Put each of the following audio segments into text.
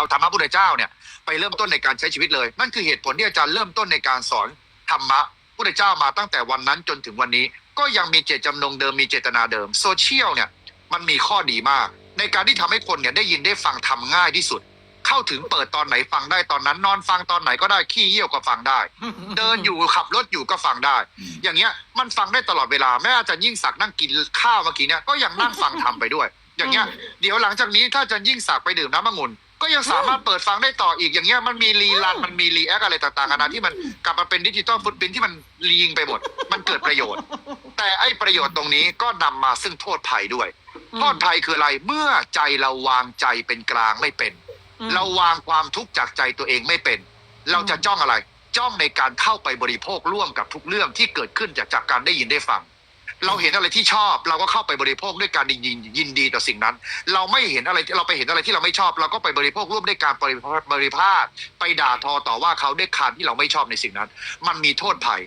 เอาธรรมะพุทธเจ้าเนี่ยไปเริ่มต้นในการใช้ชีวิตเลย นั่นคือเหตุผลที่อาจารย์เริ่มต้นในการสอนธรรมะพุทธเจ้ามาตั้งแต่วันนั้นจนถึงวันนี้ ก็ยังมีเจตจำนงเดิมมีเจตนาเดิมโซเชียลเนี่ยมันมีข้อดีมาก ในการที่ทำให้คนเนี่ยได้ยินได้ฟังทำง่ายที่สุด เข้าถึงเปิดตอนไหนฟังได้ตอนนั้น นอนฟังตอนไหนก็ได้ขี้เยี่ยวก็ฟังได้ เดินอยู่ขับรถอยู่ก็ฟังได้ อย่างเงี้ยมันฟังได้ตลอดเวลาแม้อาจารย์ยิ่งศักดิ์นั่งกินข้าวเมื่อกี้เนี่ยก็ยังนั่งฟังทำไปด้วย อย่างเงี้ยเดี๋ยวหลังจากนี้ถ้าอาจารย์ยิ่งศักดิ์ไปดื่มน้ำองุ่นก็ ยังสามารถเปิดฟังได้ต่ออีกอย่างเงี้ยมันมีรีลันมันมีรีแอคอะไรต่างๆนานาที่มันกลับมาเป็นดิจิตอลฟุตพิ้นที่มันลีงไปหมด มันเกิดประโยชน์ แต่ไอ้ประโยชน์ตรงนี้ก็นำมาซึ่งโทษภัยด้วย โทษภัยคืออะไรเมื่อใจเราวางใจเป็นกลางไม่เป็นอืมเราวางความทุกข์จากใจตัวเองไม่เป็น เราจะจ้องอะไร จ้องในการเข้าไปบริโภคร่วมกับทุกเรื่องที่เกิดขึ้นจากจากการได้ยินได้ฟัง เราเห็นอะไรที่ชอบ เราก็เข้าไปบริโภคด้วยการยินยินดีต่อสิ่งนั้น เราไม่เห็นอะไรเราไปเห็นอะไรที่เราไม่ชอบ เราก็ไปบริโภคร่วมด้วยการบริบริภาคไปด่าทอต่อว่าเขาด้วยคำที่เราไม่ชอบในสิ่งนั้น มันมีโทษภัย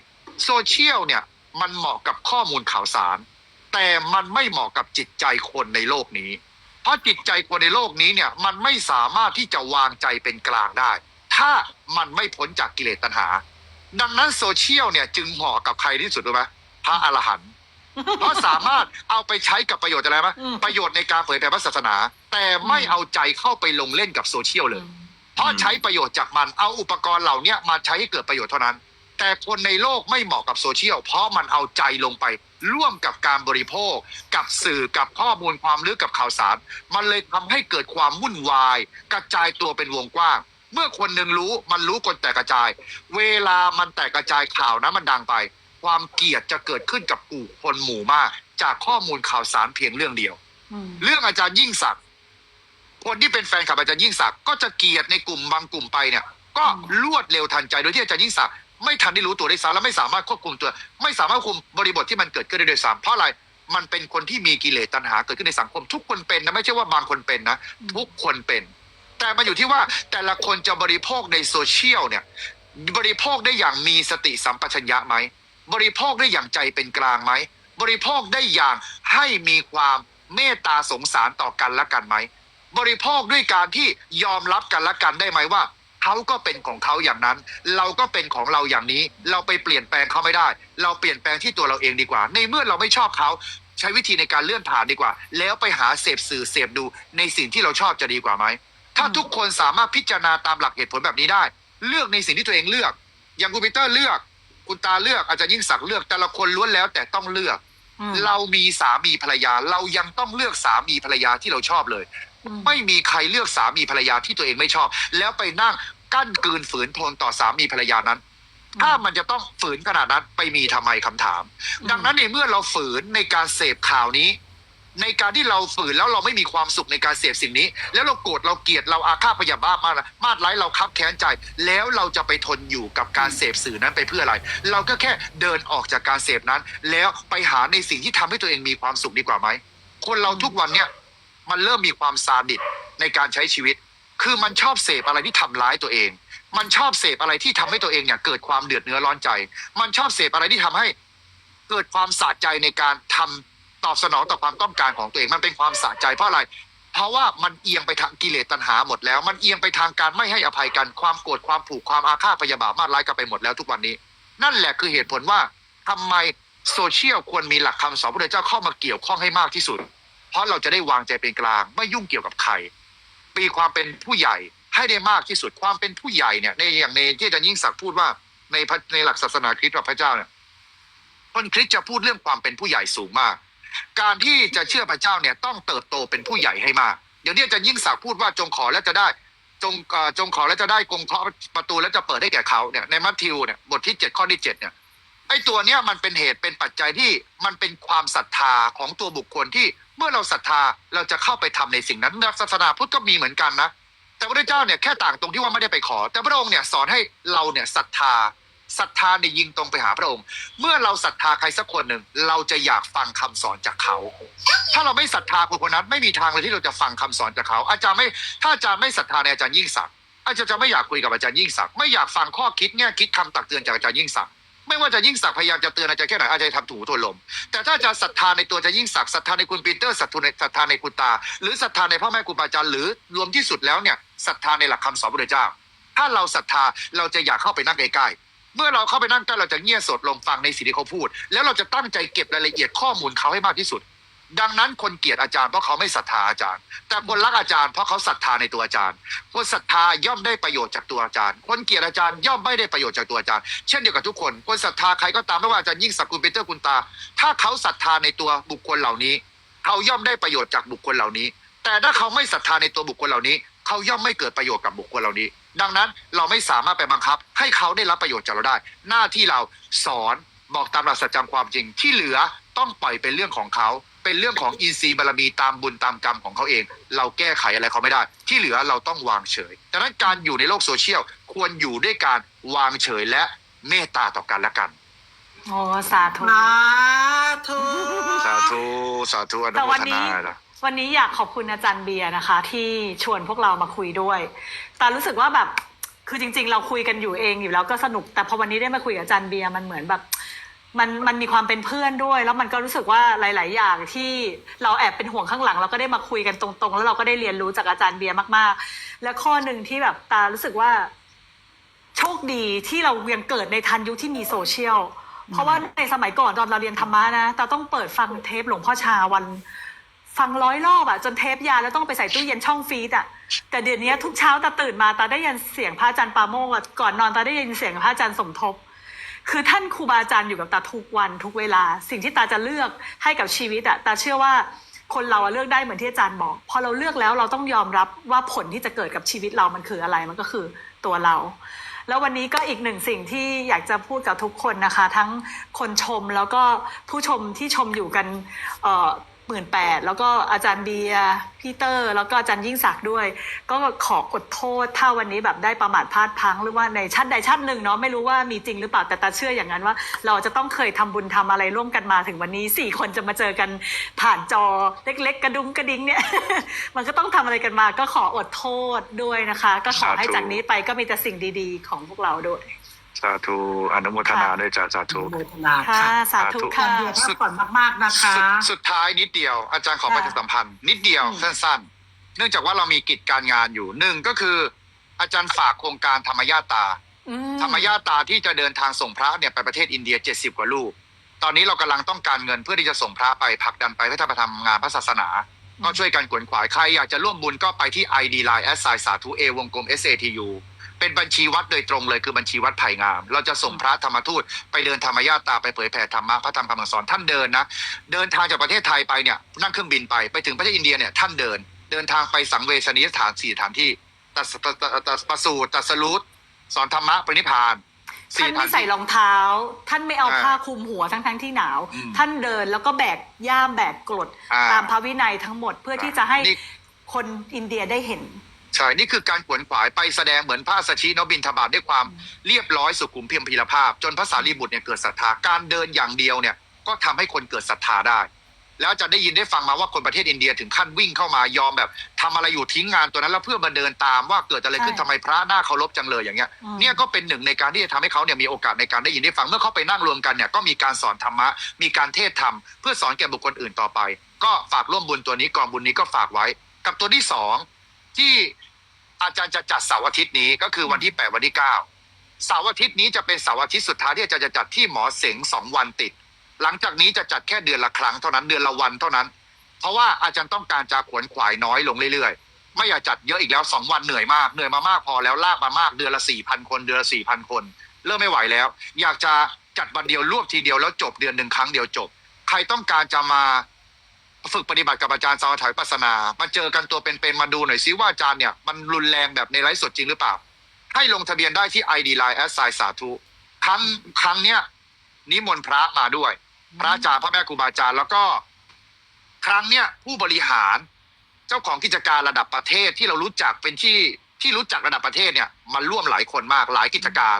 โซเชียลเนี่ยมันเหมาะกับข้อมูลข่าวสาร แต่มันไม่เหมาะกับจิตใจคนในโลกนี้ เพราะจิตใจคนในโลกนี้เนี่ยมันไม่สามารถที่จะวางใจเป็นกลางได้ ถ้ามันไม่พ้นจากกิเลสตัณหา ดังนั้นโซเชียลเนี่ยจึงเหมาะกับใครที่สุดรู้ไหมพระอรหันต์ เพราะสามารถเอาไปใช้กับประโยชน์อะไรไหมอืม ประโยชน์ในการเผยแผ่พระศาสนา แต่ไม่เอาใจเข้าไปลงเล่นกับโซเชียลเลย เพราะใช้ประโยชน์จากมันเอาอุปกรณ์เหล่าเนี้ยมาใช้ให้เกิดประโยชน์เท่านั้น แต่คนในโลกไม่เหมาะกับโซเชียล เพราะมันเอาใจลงไป ร่วมกับการบริโภค กับสื่อกับข้อมูลความลึกกับข่าวสาร มันเลยทำให้เกิดความวุ่นวาย กระจายตัวเป็นวงกว้าง เมื่อคนหนึ่งรู้มันรู้คนแตกกระจาย เวลามันแตกกระจายข่าวนะมันดังไป ความเกลียดจะเกิดขึ้นกับกลุ่มคนหมู่มาก จากข้อมูลข่าวสารเพียงเรื่องเดียวอืมเรื่องอาจารย์ยิ่งศักดิ์คนที่เป็นแฟนคลับอาจารย์ยิ่งศักดิ์ก็จะเกลียดในกลุ่มบางกลุ่มไปเนี่ย ก็รวดเร็วทันใจโดยที่อาจารย์ยิ่งศักดิ์ไม่ทันได้รู้ตัวได้วยซ้ำและไม่สามารถควบคุมตัว ไม่สามารถควบคุมบริบทที่มันเกิดขึ้นได้ด้วยซ้ำเพราะอะไรมันเป็นคนที่มีกิเลสตัณหาเกิดขึ้นในสังคม ทุกคนเป็นนะไม่ใช่ว่าบางคนเป็นนะทุกคนเป็น แต่มันอยู่ที่ว่าแต่ละคนจะบริโภคในโซเชียลเนี่ย บริโภคได้อย่างมีสติสัมปชัญญะไหม บริโภคได้อย่างใจเป็นกลางไหม บริโภคได้อย่างให้มีความเมตตาสงสารต่อกันและกันไหม บริโภคด้วยการที่ยอมรับกันและกันได้ไหมว่าเขาก็เป็นของเขาอย่างนั้น เราก็เป็นของเราอย่างนี้ เราไปเปลี่ยนแปลงเขาไม่ได้ เราเปลี่ยนแปลงที่ตัวเราเองดีกว่า ในเมื่อเราไม่ชอบเขาใช้วิธีในการเลื่อนผ่านดีกว่า แล้วไปหาเสพสื่อเสพดูในสิ่งที่เราชอบจะดีกว่าไหม ถ้าทุกคนสามารถพิจารณาตามหลักเหตุผลแบบนี้ได้ เลือกในสิ่งที่ตัวเองเลือก อย่างคุณปีเตอร์เลือก คุณตาเลือกอาจจะยิ่งศักดิ์เลือกแต่ละคนล้วนแล้วแต่ต้องเลือกอืมเรามีสามีภรรยา เรายังต้องเลือกสามีภรรยาที่เราชอบเลยอืมไม่มีใครเลือกสามีภรรยาที่ตัวเองไม่ชอบ แล้วไปนั่งกั้นกลืนฝืนทนต่อสามีภรรยานั้น ถ้ามันจะต้องฝืนขนาดนั้นไปมีทำไมคำถาม ดังนั้นในเมื่อเราฝืนในการเสพข่าวนี้ ในการที่เราฝืนแล้วเราไม่มีความสุขในการเสพสิ่งนี้ แล้วเราโกรธเราเกลียดเราอาฆาตพยาบาทมากมาดไร้ายเราคับแค้นใจ แล้วเราจะไปทนอยู่กับการเสพสื่อนั้นไปเพื่ออะไร เราก็แค่เดินออกจากการเสพนั้น แล้วไปหาในสิ่งที่ทำให้ตัวเองมีความสุขดีกว่าไหมคนเราทุกวันเนี่ยมันเริ่มมีความซาดิสในการใช้ชีวิต คือมันชอบเสพอะไรที่ทำร้ายตัวเอง มันชอบเสพอะไรที่ทำให้ตัวเองเนี่ยเกิดความเดือดเนื้อร้อนใจ มันชอบเสพอะไรที่ทำให้เกิดความสะใจในการทำ ตอบสนองต่อความต้องการของตัวเองมันเป็นความสะใจเพราะอะไร เพราะว่ามันเอียงไปทางกิเลสตัณหาหมดแล้ว มันเอียงไปทางการไม่ให้อภัยกันความโกรธความผูกความอาฆาตพยาบาทมาร้ายกันไปหมดแล้วทุกวันนี้ นั่นแหละคือเหตุผลว่าทำไมโซเชียลควรมีหลักคำสอนพระเจ้าเข้ามาเกี่ยวข้องให้มากที่สุด เพราะเราจะได้วางใจเป็นกลาง ไม่ยุ่งเกี่ยวกับใครปีความเป็นผู้ใหญ่ให้ได้มากที่สุดความเป็นผู้ใหญ่เนี่ยในอย่างในที่อาจารย์ยิ่งศักดิ์พูดว่าในในหลักศาสนาคริสต์พระเจ้าเนี่ยคนคริสต์จะพูดเรื่องความเป็นผู้ใหญ่สูงมาก การที่จะเชื่อพระเจ้าเนี่ยต้องเติบโตเป็นผู้ใหญ่ให้มากอย่างที่อาจารย์ยิ่งศักดิ์พูดว่าจงขอแล้วจะได้ จงจงขอแล้วจะได้กงเคาะประตูแล้วจะเปิดให้แก่เขาเนี่ยในมัทธิวเนี่ยบทที่เจ็ดข้อที่เจ็ดเนี่ยไอ้ตัวเนี้ยมันเป็นเหตุเป็นปัจจัยที่มันเป็นความศรัทธาของตัวบุคคลที่เมื่อเราศรัทธาเราจะเข้าไปทำในสิ่งนั้นศาสนาพุทธก็มีเหมือนกันนะแต่พระเจ้าเนี่ยแค่ต่างตรงที่ว่าไม่ได้ไปขอ แต่พระองค์เนี่ยสอนให้เราเนี่ยศรัทธา ศรัทธาในยยิงตรงไปหาพระองค์ เมื่อเราศรัทธาใครสักคนหนึ่ง เราจะอยากฟังคำสอนจากเขา ถ้าเราไม่ศรัทธาคนคนนั้นไม่มีทางเลยที่เราจะฟังคำสอนจากเขา อาจารย์ไม่ถ้าอาจารย์ไม่ศรัทธาในอาจารย์ยิ่งศักดิ์อาจารย์จะไม่อยากคุยกับอาจารย์ยิ่งศักดิ์ไม่อยากฟังข้อคิดแง่คิดคำตักเตือนจากอาจารย์ยิ่งศักดิ์ไม่ว่าอาจะยิ่งศักดิ์พยายามจะเตือนอาจารย์แค่ไหนอาจารย์ทำถูทวนลม แต่ถ้าอาจารย์ศรัทธาในตัวอาจารย์ยิ่งศักดิ์ศรัทธาในคุณปีเตอร์ศรัทธาในศรัทธาในคุณตา หรือศรัทธาในพ่อแม่ครูบาอาจารย์หรือรวมที่สุดแล้วเนี่ยศรัทธาในหลักคำสอนพระเจ้า ถ้าเราศรัทธาเราจะอยากเข้าไปนั่งใกล้ๆ เมื่อเราเข้าไปนั่งใกล้เราจะเงี่ยสดลงฟังในสิ่งที่เขาพูด แล้วเราจะตั้งใจเก็บรายละเอียดข้อมูลเขาให้มากที่สุด ดังนั้นคนเกลียดอาจารย์เพราะเขาไม่ศรัทธาอาจารย์ แต่คนรักอาจารย์เพราะเขาศรัทธาในตัวอาจารย์ คนศรัทธาย่อมได้ประโยชน์จากตัวอาจารย์ คนเกลียดอาจารย์ย่อมไม่ได้ประโยชน์จากตัวอาจารย์ เช่นเดียวกับทุกคน คนศรัทธาใครก็ตามไม่ว่าอาจารย์ยิ่งศักดิ์คุณเปเตอร์คุณตา ถ้าเขาศรัทธาในตัวบุคคลเหล่านี้ เขาย่อมได้ประโยชน์จากบุคคลเหล่านี้ แต่ถ้าเขาไม่ศรัทธาในตัวบุคคลเหล่านี้ เขาย่อมไม่เกิดประโยชน์กับบุคคลเหล่านี้ ดังนั้นเราไม่สามารถไปบังคับ ให้เขาได้รับประโยชน์จากเราได้ หน้าที่เราสอนบอกตามหลักสัจธรรมความจริงที่เหลือต้องปล่อยเป็นเรื่องของเขา เป็นเรื่องของอินทรีย์บารมีตามบุญตามกรรมของเขาเอง เราแก้ไขอะไรเขาไม่ได้ ที่เหลือเราต้องวางเฉยดังนั้นการอยู่ในโลกโซเชียลควรอยู่ด้วยการวางเฉยและเมตตาต่อกันและกันโอ้สาธุ สาธุสาธุสาธุอนุแต่โมวันทนี้นานะ วันนี้อยากขอบคุณอาจารย์เบียร์นะคะ ที่ชวนพวกเรามาคุยด้วย แต่รู้สึกว่าแบบคือจริง ๆ เราคุยกันอยู่เองอยู่แล้วก็สนุก แต่พอวันนี้ได้มาคุยกับอาจารย์เบียร์มันเหมือนแบบมันมันมีความเป็นเพื่อนด้วย แล้วมันก็รู้สึกว่าหลาย ๆ อย่างที่เราแอบเป็นห่วงข้างหลัง เราก็ได้มาคุยกันตรง ๆ แล้วเราก็ได้เรียนรู้จากอาจารย์เบียร์มาก ๆ และข้อหนึ่งที่แบบตารู้สึกว่า โชคดีที่เรายังเกิดในทันยุคที่มีโซเชียลเพราะว่าในสมัยก่อนตอนเราเรียนธรรมะนะเราต้องเปิดฟังเทปหลวงพ่อชาวัน ฟังร้อยรอบอะจนเทปยาแล้วต้องไปใส่ตู้เย็นช่องฟีดอะแต่เดี๋ยวนี้ทุกเช้าตาตื่นมาตาได้ยินเสียงพระอาจารย์ปาโมกก่อนนอนตาได้ยินเสียงพระอาจารย์สมทบ คือท่านครูบาอาจารย์อยู่กับตาทุกวันทุกเวลา สิ่งที่ตาจะเลือกให้กับชีวิตอะตาเชื่อว่าคนเราเลือกได้เหมือนที่อาจารย์บอกพอเราเลือกแล้วเราต้องยอมรับว่าผลที่จะเกิดกับชีวิตเรามันคืออะไรมันก็คือตัวเรา แล้ววันนี้ก็อีกหนึ่งสิ่งที่อยากจะพูดกับทุกคนนะคะ ทั้งคนชมแล้วก็ผู้ชมที่ชมอยู่กันเออ หมื่นแปดแล้วก็อาจารย์เบียร์พี่เตอร์ แล้วก็อาจารย์ยิ่งศักดิ์ด้วย ก็ขอกดโทษถ้าวันนี้แบบได้ประมาทพลาดพลั้งหรือว่าในชาติใดชาติหนึ่งเนาะไม่รู้ว่ามีจริงหรือเปล่าแต่ตาเชื่ออย่างนั้นว่า เราจะต้องเคยทำบุญทำอะไรร่วมกันมาถึงวันนี้สี่คนจะมาเจอกันผ่านจอเล็ก ๆ กระดุมกระดิ้งเนี่ย มันก็ต้องทำอะไรกันมา ก็ขออดโทษด้วยนะคะ ก็ขอให้จากนี้ไปก็มีแต่สิ่งดี ๆ ของพวกเราด้วย สาธุอนุโมทนาด้วยจ้าสาอธุนุโมทนาค่ะค่ะสาธุอาค่ะจารย์เบียร์พักผ่อนมากๆนะคะ สุดสุดท้ายนิดเดียวอาจารย์ขอค่ะ ประชาสัมพันธ์ นิดเดียวอืมสั้นๆ เนื่องจากว่าเรามีกิจการงานอยู่หนึ่งก็คือ อาจารย์ฝากโครงการธรรมญาตา อืมธรรมญาตาที่จะเดินทางส่งพระเนี่ยไปประเทศอินเดีย 70 กว่าลูก ตอนนี้เรากำลังต้องการเงินเพื่อที่จะส่งพระไปผลักดันไปเพื่อทำงานพระศาสนา ก็ช่วยกันขวนขวายใครอยากจะร่วมบุญก็ไปที่ ID Line แอสไซสาธุเอวงกลม SATU เป็นบัญชีวัดโดยตรงเลยคือบัญชีวัดไผ่งาม เราจะส่งพระธรรมทูตไปเดินธรรมญาตาไปเผยแผ่ธรรมะพระธรรมคำสอนท่านเดินนะเดินทางจากประเทศไทยไปเนี่ยนั่งเครื่องบินไปไปถึงประเทศอินเดียเนี่ยท่านเดิน เดินทางไปสังเวชนียสถานสี่สถานที่ตัสตัสตัสตัสประสูติตรัสรุตสอนธรรมะปรินิพพานท่านสไม่ถใส่ที่รองเท้า ท่านไม่เอาอ่าผ้าคลุมหัวทั้งทั้งๆที่หนาวอืมท่านเดินแล้วก็แบกย่ามแบกกรดอ่าตามพระวินัยทั้งหมดเพื่อที่จะให้นี่คนอินเดียได้เห็น ใช่ นี่คือการขวนขวายไปแสดงเหมือนพระสัชชีนบินทบาทด้วยความเรียบร้อยสุขุมเพียงพีรภาพ จนพระสารีบุตรเนี่ยเกิดศรัทธาการเดินอย่างเดียวเนี่ยก็ทำให้คนเกิดศรัทธาได้ แล้วอาจะได้ยินได้ฟังมาว่าคนประเทศอินเดียถึงขั้นวิ่งเข้ามายอมแบบทำอะไรอยู่ทิ้งงานตัวนั้นแล้วเพื่อมาเดินตามว่าเกิดอะไรขึ้นใช่ทำไมพระหน้าเคารพจังเลยอย่างเงี้ยอืมเนี่ยก็เป็นหนึ่งในการที่จะทำให้เขาเนี่ยมีโอกาสในการได้ยินได้ฟังเมื่อเขาไปนั่งรวมกันเนี่ยก็มีการสอนธรรมะมีการเทศธรรมเพื่อสอนแก่บุคคลอื่นต่อไป ก็ฝากร่วมบุญตัวนี้กองบุญนี้ก็ฝากไว้ กับตัวที่สอง ที่อาจารย์จะจัดเสาร์อาทิตย์นี้ก็คือวันที่แปดวันที่เก้าเสาร์อาทิตย์นี้จะเป็นเสาร์อาทิตย์สุดท้ายที่อาจารย์จะจัดที่หมอเสงสองวันติด หลังจากนี้จะจัดแค่เดือนละครั้งเท่านั้นเดือนละวันเท่านั้น เพราะว่าอาจารย์ต้องการจะขวนขวายน้อยลงเรื่อยๆ ไม่อยากจัดเยอะอีกแล้วสองวันเหนื่อยมากเหนื่อยมามากพอแล้วลากมามากเดือนละสี่พันคนเดือนละสี่พันคน เริ่มไม่ไหวแล้ว อยากจะจัดวันเดียวรวบทีเดียวแล้วจบเดือนหนึ่งครั้งเดียวจบ ใครต้องการจะมา ฝึกปฏิบัติกับอาจารย์สมถะวิปัสนา มาเจอกันตัวเป็นๆมาดูหน่อยซิว่าอาจารย์เนี่ยมันรุนแรงแบบในไลฟ์สดจริงหรือเปล่า ให้ลงทะเบียนได้ที่ ID Line แอสไซสาธุครั้งครั้งเนี้ยนิมนต์พระมาด้วย พระอาจารย์พระแม่ครูบาอาจารย์แล้วก็ ครั้งเนี้ยผู้บริหาร เจ้าของกิจการระดับประเทศที่เรารู้จักเป็นที่ที่รู้จักระดับประเทศเนี่ยมาร่วมหลายคนมากหลายกิจการ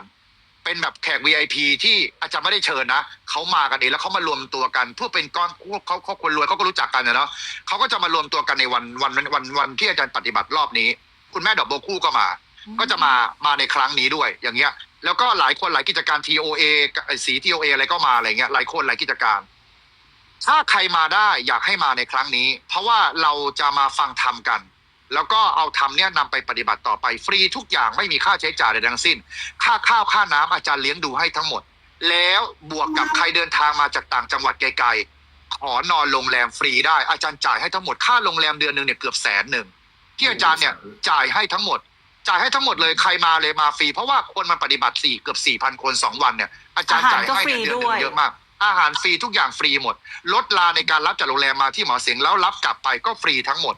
เป็นแบบแขก VIP ที่อาจารย์ไม่ได้เชิญนะเขามากันเองแล้วเขามารวมตัวกันเพื่อเป็นก้อนพวกเขาเขาคนรวยเขาก็รู้จักกันนะเนาะเขาก็จะมารวมตัวกันในวันวันวันวันวันที่อาจารย์ปฏิบัติรอบนี้ คุณแม่ดอกโบวคู่ก็มา ก็จะมามาในครั้งนี้ด้วยอย่างเงี้ย แล้วก็หลายคนหลายกิจการ TOA ไอ้สี TOA อะไรก็มาอะไรเงี้ยหลายคนหลายกิจการ ถ้าใครมาได้อยากให้มาในครั้งนี้ เพราะว่าเราจะมาฟังธรรมกัน แล้วก็เอาทำเนี่ยนำไปปฏิบัติต่อไปฟรีทุกอย่างไม่มีค่าใช้จ่ายใดทั้งสิ้น ค่าข้าวค่าน้ำอาจารย์เลี้ยงดูให้ทั้งหมด แล้วบวกกับใครเดินทางมาจากต่างจังหวัดไกลๆ ขอนอนโรงแรมฟรีได้อาจารย์จ่ายให้ทั้งหมดค่าโรงแรมเดือนหนึ่งเนี่ยเกือบแสนหนึ่งที่อาจารย์เนี่ยจ่ายให้ทั้งหมด จ่ายให้ทั้งหมดเลยใครมาเลยมาฟรี เพราะว่าคนมันปฏิบัติสี่เกือบสี่พันคนสองวันเนี่ยอาจารย์จ่ายให้เนี่ยเดือนหนึ่งเยอะมากอาหารฟรีทุกอย่างฟรีหมด ลดลาในการรับจากโรงแรมมาที่หมอเสียงแล้วรับกลับไปก็ฟรีทั้งหมด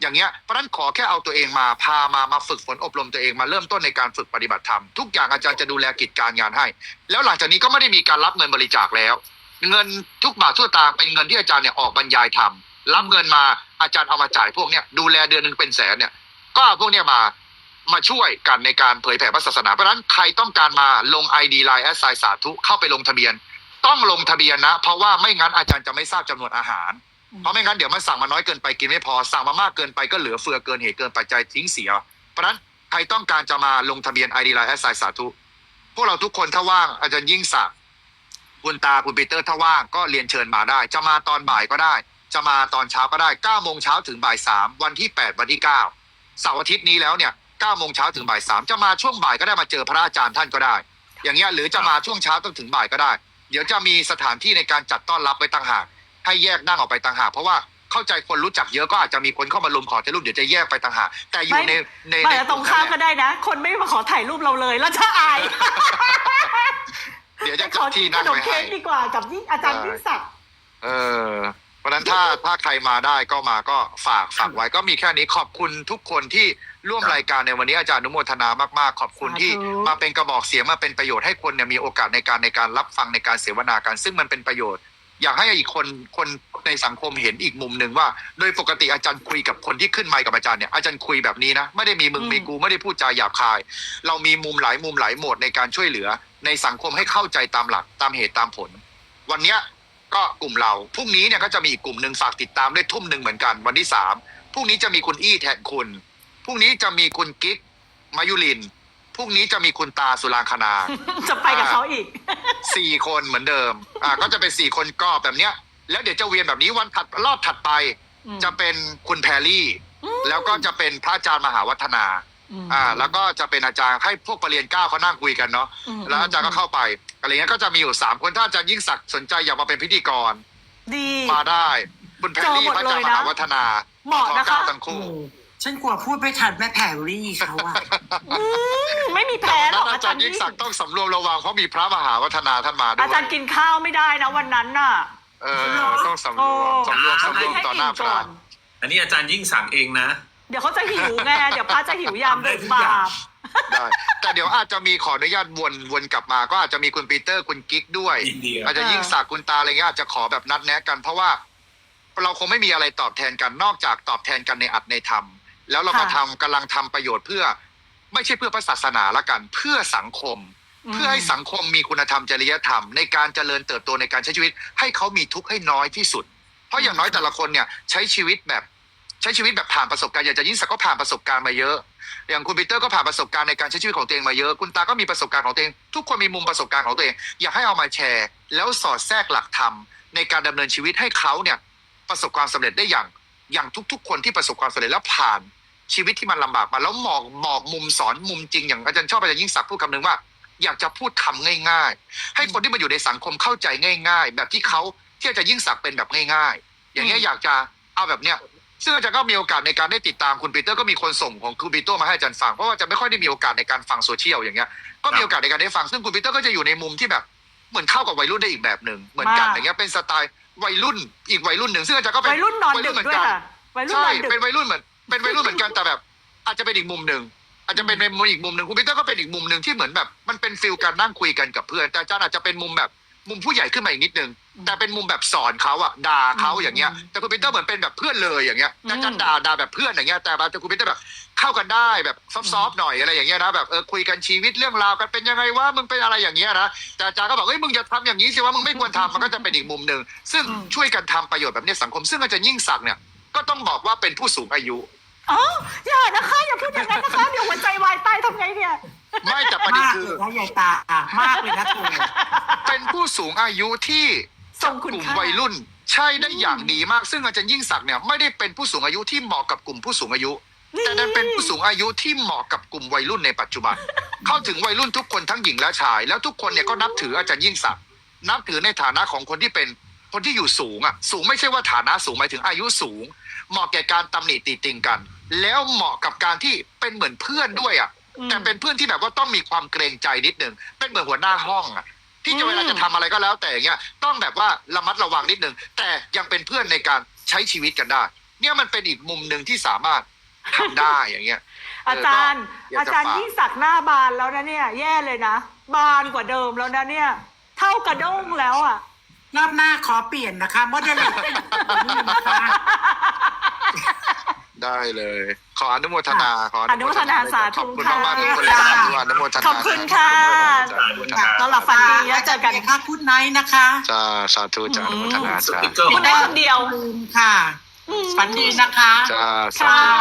อย่างเงี้ยเพราะฉะนั้นขอแค่เอาตัวเองมาพามามาฝึกฝนอบรมตัวเองมาเริ่มต้นในการฝึกปฏิบัติธรรมทุกอย่างอาจารย์จะดูแลกิจการงานให้ แล้วหลังจากนี้ก็ไม่ได้มีการรับเงินบริจาคแล้ว เงินทุกบาททุกตางเป็นเงินที่อาจารย์เนี่ยออกบรรยายธรรมรับเงินมาอาจารย์เอามาจ่ายพวกเนี้ยดูแลเดือนหนึ่งเป็นแสนเนี่ย ก็เอาพวกเนี้ยมามาช่วยกันในการเผยแผ่พระศาสนาเพราะฉะนั้นใครต้องการมาลง ID Line แอสไซสาธุเข้าไปลงทะเบียน ต้องลงทะเบียนนะ เพราะว่าไม่งั้นอาจารย์จะไม่ทราบจำนวนอาหาร เพราะไม่งั้นเดี๋ยวมันสั่งมาน้อยเกินไปกินไม่พอสั่งมามากเกินไปก็เหลือเฟือเกินเหตุเกินปัจจัยทิ้งเสีย เพราะนั้นใครต้องการจะมาลงทะเบียน ID Line แอสไซสาธุพวกเราทุกคนถ้าว่างอาจารย์ยิ่งศักดิ์คุณตาคุณปีเตอร์ถ้าว่างก็เรียนเชิญมาได้ จะมาตอนบ่ายก็ได้ จะมาตอนเช้าก็ได้9โมงเช้าถึงบ่ายสามวันที่8วันที่9เสาร์อาทิตย์นี้แล้วเนี่ย9โมงเช้าถึงบ่ายสามจะมาช่วงบ่ายก็ได้มาเจอพระอาจารย์ท่านก็ได้ อย่างเงี้ยหรือจะมาช่วงเช้าต้องถึงบ่ายก็ได้ เดี๋ยวจะมีสถานที่ในการจัดต้อนรับไว้ต่างหาก ให้แยกนั่งออกไปต่างหากเพราะว่าเข้าใจคนรู้จักเยอะก็อาจจะมีคนเข้ามาลุมขอถ่ายรูปเดี๋ยวจะแยกไปต่างหากแต่อยู่ในในไม่ในแล้วตรงข้ามก็ได้นะ คนไม่มาขอถ่ายรูปเราเลยแล้วจะอายเดี๋ยวจะขจัอดที่ขนั่งนมไว้เค้ให้กดีกว่ากับยิ่งอาจารย์ได้ยิ่งศักดิ์เออเพราะฉะนั้นถ้าถ้าใครมาได้ก็มาก็ฝากฝากไว้ก็มีแค่นี้ขอบคุณทุกคนที่ร่วมรายการในวันนี้อาจารย์อนุโมทนามากๆ ขอบคุณที่มาเป็นกระบอกเสียงมาเป็นประโยชน์ให้คนเนี่ยมีโอกาสในการในการรับฟังในการเสวนากันซึ่งมันเป็นประโยชน์ อยากให้อีกคนคนในสังคมเห็นอีกมุมหนึ่งว่า โดยปกติอาจารย์คุยกับคนที่ขึ้นไมค์กับอาจารย์เนี่ยอาจารย์คุยแบบนี้นะไม่ได้มีมึงมีกูไม่ได้พูดจาหยาบคาย เรามีมุมหลายมุมหลายโหมดในการช่วยเหลือ ในสังคมให้เข้าใจตามหลักตามเหตุตามผล วันเนี้ยก็กลุ่มเราพรุ่งนี้เนี่ยก็จะมีอีกกลุ่มหนึ่งฝากติดตามด้วยทุ่มหนึ่งเหมือนกันวันที่สามพรุ่งนี้จะมีคุณอี้แทนคุณพรุ่งนี้จะมีคุณกิ๊กมายุริน พรุ่งนี้จะมีคุณตาสุรางคณา จะไปกับเขาอีก สี่คนเหมือนเดิม อ่า ก็จะเป็นสี่คนก็แบบเนี้ย แล้วเดี๋ยวจะเวียนแบบนี้วันถัดรอบถัดไป อืม จะเป็นคุณแพรรี่อืมแล้วก็จะเป็นพระอาจารย์มหาวัฒนา ม อ่า แล้วก็จะเป็นอาจารย์ให้พวกปรริญญาเก้าเขานั่งคุยกันเนาะ อืม แล้วอาจารย์ก็เข้าไปอะไรเงี้ย ก็จะมีอยู่สามคน ถ้าอาจารย์ยิ่งศักดิ์สนใจอยากมาเป็นพิธีกร ดี มาได้ คุณแพรรี่เจอหมดพระอาจารย์เลยมนะ หาวัฒนาเหมาะนะคะขอก้าวทั้งโอ้คู่ ฉันกลัวพูดไม่ทันแม่แพรรี่เขาอะอืมไม่มีแพ้หรแล้อวกอาอาจาจารรย์ย์ยิ่ยิ่งงศักดิ์ต้องสำรวมระวังเพราะมีพระมหาวัฒนาท่านมาด้วยอาจารย์กินข้าวไม่ได้นะวันนั้นน่ะเออต้องสำรวมสำรวมสำรวมต่อหน้าพระ อันนี้อาจารย์ยิ่งสั่งเองนะ เดี๋ยวเขาจะหิวไงเดี๋ยวพระจะหิวยามเบิกบาป ได้แต่เดี๋ยวอาจจะมีขออนุญาตวนวนกลับมา ก็อาจจะมีคุณปีเตอร์คุณกิ๊กด้วย ยินดีครับ อาจจะยิ่งศักดิ์คุณตาอะไรเงี้ยอาจจะขอแบบนัดแนะกัน เพราะว่าเราคงไม่มีอะไรตอบแทนกันนอกจากตอบแทนกันในอัดในธรรม แล้วเราก็ค่ะ ทำกำลังทำประโยชน์เพื่อ ไม่ใช่เพื่อพระศาสนาละกัน เพื่อสังคม เพื่อให้สังคมมีคุณธรรมจริยธรรมในการเจริญเติบโตในการใช้ชีวิต ให้เขามีทุกข์ให้น้อยที่สุด เพราะอย่างน้อยแต่ละคนเนี่ยใช้ชีวิตแบบใช้ชีวิตแบบผ่านประสบการณ์อย่างจะยิ่งศักดิ์ก็ผ่านประสบการณ์มาเยอะ อย่างคุณปีเตอร์ก็ผ่านประสบการณ์ในการใช้ชีวิตของตัวเองมาเยอะ คุณตาก็มีประสบการณ์ของตัวเองทุกคนมีมุมประสบการณ์ของตัวเอง อยากให้เอามาแชร์ แล้วสอดแทรกหลักธรรมในการดำเนินชีวิตให้เขาเนี่ยประสบความสำเร็จได้อย่างอย่างทุก ๆ คนที่ประสบความสำเร็จแล้วผ่าน ชีวิตที่มันลำบากมาแล้วมองมองมุมสอนมุมจริงอย่างอาจารย์ชอบอาจารย์ยิ่งศักดิ์พูดคำหนึ่งว่า อยากจะพูดคำง่าย ๆ ให้คนที่มาอยู่ในสังคมเข้าใจง่าย ๆ แบบที่เขาที่อาจารย์ยิ่งศักดิ์เป็นแบบง่าย ๆ อย่างเงี้ยอยากจะเอาแบบเนี้ยซึ่งอาจารย์ก็มีโอกาสในการได้ติดตามคุณปีเตอร์ก็มีคนส่งของคุณปีเตอร์มาให้อาจารย์ฟังเพราะว่าจะไม่ค่อยได้มีโอกาสในการฟังโซเชียลอย่างเงี้ยก็มีโอกาสในการได้ฟังซึ่งคุณปีเตอร์ก็จะอยู่ในมุมที่แบบเหมือนเข้ากับวัยรุ่นได้อีกแบบหนึ่งเหมือนกันมากอย่างเงี้ยเป็นสไตล์วัยรุ่นอีกวัยรุ่นหนึ่งซึ่งอาจารย์ก็เป็นวัยรุ่นนอนดึกเหมือนด้วยกันค่ะวัยรุ่นใช่นอนดึกเป็นวัยรุ่นเหมือน เป็นวัยรุ่นเหมือนกันแต่แบบ อาจจะเป็นอีกมุมหนึ่งอาจจะเป็นในมุมอีกมุมหนึ่งคุณปีเตอร์ก็เป็นอีกมุมหนึ่งที่เหมือนแบบ มันเป็นฟิลการนั่งคุยกันกับเพื่อน แต่อาจารย์อาจจะเป็นมุมแบบมุมผู้ใหญ่ขึ้นมาอีกนิดนึง แต่เป็นมุมแบบสอนเขาอะด่าเขาอย่างเงี้ย แต่คุณปีเตอร์เหมือนเป็นแบบเพื่อนเลยอย่างเงี้ยแต่อาจารย์ด่าด่าแบบเพื่อนอย่างเงี้ย แต่แต่คุณปีเตอร์แบบเข้ากันได้แบบซอฟต์ๆหน่อยอะไรอย่างเงี้ยนะแบบเออคุยกันชีวิตเรื่องราวกันเป็นยังไงว่ามึงเป็นอะไรอย่างเงี้ยนะแต่อาจารย์ก็บอกเฮ้ยมึงอย่าทำอย่างนี้สิว่ามึงไม่ควรทำมันก็จะเป็นอีกมุมหนึ่งซึ่งอืมช่วยกันทำประโยชน์แบบเนี้ยสังคม ซึ่งอาจารย์ยิ่งศักดิ์เนี่ยก็ต้องบอกว่าเป็นผู้สูงอายุ อ๋ออย่านะคะ อย่าพูดอย่างนั้นนะคะ เดี๋ยวหัวใจวายตายทำไงเนี่ย ไม่แต่ประเด็นมากคืเลอยนะยายตาอะมากเลยนะเธอเป็นผู้สูงอายุที่ทรงคุณกลุ่มค่า วัยรุ่น ใช่ได้อย่างดีมาก ซึ่งอาจารย์ยิ่งศักดิ์เนี่ยไม่ได้เป็นผู้สูงอายุที่เหมาะกับกลุ่มผู้สูงอายุ แต่นั้นเป็นผู้สูงอายุที่เหมาะกับกลุ่มวัยรุ่นในปัจจุบัน เข้าถึงวัยรุ่นทุกคนทั้งหญิงและชาย แล้วทุกคนเนี่ยก็นับถืออาจารย์ยิ่งศักดิ์นับถือในฐานะของคนที่เป็นคนที่อยู่สูงอะสูงไม่ใช่ว่าฐานะสูงหมายถึงอายุสูง เหมาะแก่การตำหนิติติงกัน แล้วเหมาะกับการที่เป็นเหมือนเพื่อนด้วยอะอืมแต่เป็นเพื่อนที่แบบว่าต้องมีความเกรงใจนิดนึงเป็นเหมือนหัวหน้าห้องอะที่อืจะมเวลาจะทำอะไรก็แล้วแต่อย่างเงี้ยต้องแบบว่าระมัดระวังนิดนึงแต่ยังเป็นเพื่อนในการใช้ชีวิตกันได้ เนี่ยมันเป็นอีกมุมหนึ่งที่สามารถทำได้อย่างเงี้ย อาจารย์เออก็อยากจะอาจารย์ฝากยิ่งสักดิ์หน้าบานแล้วนะเนี่ย แย่เลยนะ บานกว่าเดิมแล้วนะเนี่ย เท่ากระด้งแล้วอะรอบหน้าขอเปลี่ยนนะคะมอดเดลนะคะ ได้เลย ขออนุโมทนาขออนุโมทนาสาธุขอบคุณมากๆทุกคนเลยค่ะสาธุอนุโมทนาขอบคุณค่ะอนุโมทนานอนหลับฝันดีแล้วเจอกันค่ะคุณไนท์นะคะจ้าสาธุจ้าอนุโมทนาสจ้าติ๊กเกอร์คุณได้คนเดียวลืมค่ะฝันดีนะคะจ้าสาค่ะธุ